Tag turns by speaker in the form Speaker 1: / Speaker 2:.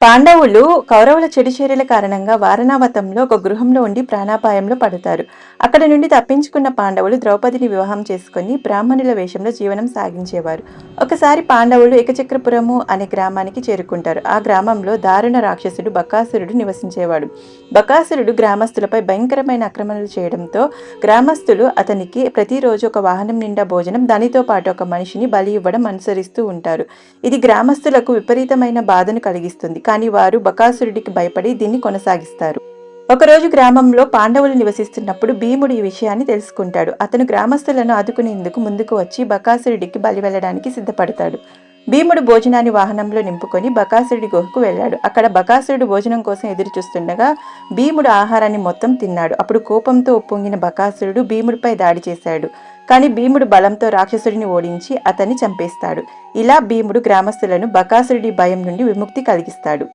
Speaker 1: పాండవులు కౌరవుల చెడు చర్యల కారణంగా వారణావతంలో ఒక గృహంలో ఉండి ప్రాణాపాయంలో పడతారు. అక్కడ నుండి తప్పించుకున్న పాండవులు ద్రౌపదిని వివాహం చేసుకుని బ్రాహ్మణుల వేషంలో జీవనం సాగించేవారు. ఒకసారి పాండవులు ఏకచక్రపురము అనే గ్రామానికి చేరుకుంటారు. ఆ గ్రామంలో దారుణ రాక్షసుడు బకాసురుడు నివసించేవాడు. బకాసురుడు గ్రామస్తులపై భయంకరమైన ఆక్రమణలు చేయడంతో గ్రామస్తులు అతనికి ప్రతిరోజు ఒక వాహనం నిండా భోజనం దానితో పాటు ఒక మనిషిని బలి ఇవ్వడం అనుసరిస్తూ ఉంటారు. ఇది గ్రామస్తులకు విపరీతమైన బాధను కలిగిస్తుంది. కానీ వారు బకాసురుడికి భయపడి దీన్ని కొనసాగిస్తారు. ఒకరోజు గ్రామంలో పాండవులు నివసిస్తున్నప్పుడు భీముడు ఈ విషయాన్ని తెలుసుకుంటాడు. అతను గ్రామస్తులను ఆదుకునేందుకు ముందుకు వచ్చి బకాసురుడికి బలి వెళ్ళడానికి సిద్ధపడతాడు. భీముడు భోజనాన్ని వాహనంలో నింపుకొని బకాసురుడి గుహకు వెళ్ళాడు. అక్కడ బకాసురుడు భోజనం కోసం ఎదురు చూస్తుండగా భీముడు ఆహారాన్ని మొత్తం తిన్నాడు. అప్పుడు కోపంతో ఉప్పొంగిన బకాసురుడు భీముడిపై దాడి చేశాడు. కానీ భీముడు బలంతో రాక్షసుడిని ఓడించి అతన్ని చంపేస్తాడు. ఇలా భీముడు గ్రామస్తులను బకాసురుడి భయం నుండి విముక్తి కలిగిస్తాడు.